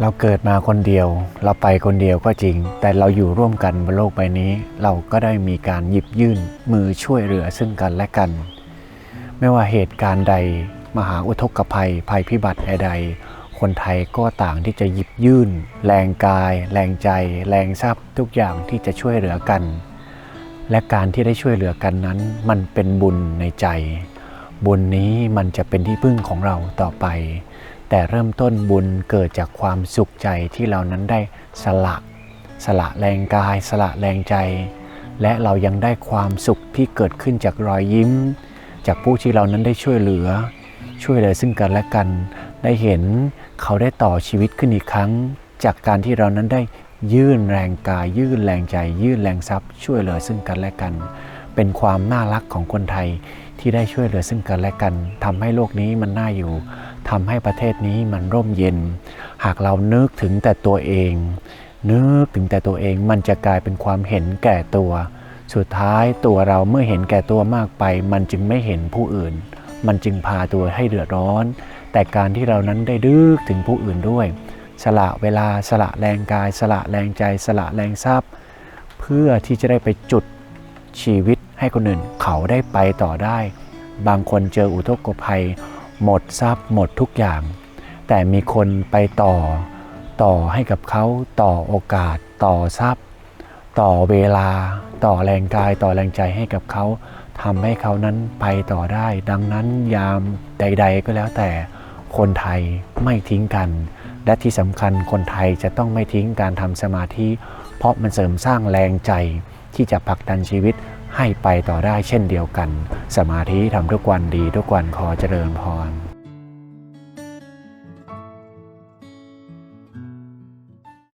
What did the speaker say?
เราเกิดมาคนเดียว เราไปคนเดียวก็จริง แต่เราอยู่ร่วมกันบนโลกใบนี้ เราก็ได้มีการหยิบยื่นมือช่วยเหลือซึ่งกันและกัน ไม่ว่าเหตุการณ์ใด มหาอุทกภัย ภัยพิบัติใดๆคนไทยก็ต่างที่จะหยิบยื่น แรงกาย แรงใจ แรงทรัพย์ทุกอย่างที่จะช่วยเหลือกัน และการที่ได้ช่วยเหลือกันนั้น มันเป็นบุญในใจ บุญนี้มันจะเป็นที่พึ่งของเราต่อไปแต่เริ่มต้นบุญเกิดจากความสุขใจที่เรานั้นได้สละสละแรงกาย สละแรงใจ และเรายังได้ความสุขที่เกิดขึ้นจากรอยยิ้ม จากผู้ที่เรานั้นได้ช่วยเหลือ ช่วยเหลือซึ่งกันและกัน ได้เห็นเขาได้ต่อชีวิตขึ้นอีกครั้ง จากการที่เรานั้นได้ยื่นแรงกาย ยื่นแรงใจ ยื่นแรงทรัพย์ ช่วยเหลือซึ่งกันและกัน เป็นความน่ารักของคนไทยที่ได้ช่วยเหลือซึ่งกันและกันทำให้โลกนี้มันน่าอยู่ ทำให้ประเทศนี้มันร่มเย็น หากเรานึกถึงแต่ตัวเอง นึกถึงแต่ตัวเองมันจะกลายเป็นความเห็นแก่ตัว สุดท้ายตัวเราเมื่อเห็นแก่ตัวมากไป มันจึงไม่เห็นผู้อื่น มันจึงพาตัวให้เดือดร้อน แต่การที่เรานั้นได้ดึกถึงผู้อื่นด้วย สละเวลาสละแรงกาย สละแรงใจ สละแรงทรัพย์ เพื่อที่จะได้ไปจุดชีวิตให้คนอื่นเขาได้ไปต่อได้ บางคนเจออุทกภัย หมดทรัพย์หมดทุกอย่าง แต่มีคนไปต่อ ต่อให้กับเขาต่อโอกาส ต่อทรัพย์ ต่อเวลา ต่อแรงกายต่อแรงใจให้กับเขาทำให้เขานั้นไปต่อได้ ดังนั้นยามใด ๆ ก็แล้วแต่คนไทยไม่ทิ้งกัน และที่สำคัญคนไทยจะต้องไม่ทิ้งการทำสมาธิ เพราะมันเสริมสร้างแรงใจที่จะผลักดันชีวิต ให้ไปต่อได้เช่นเดียวกัน สมาธิทำทุกวันดีทุกวันขอเจริญพร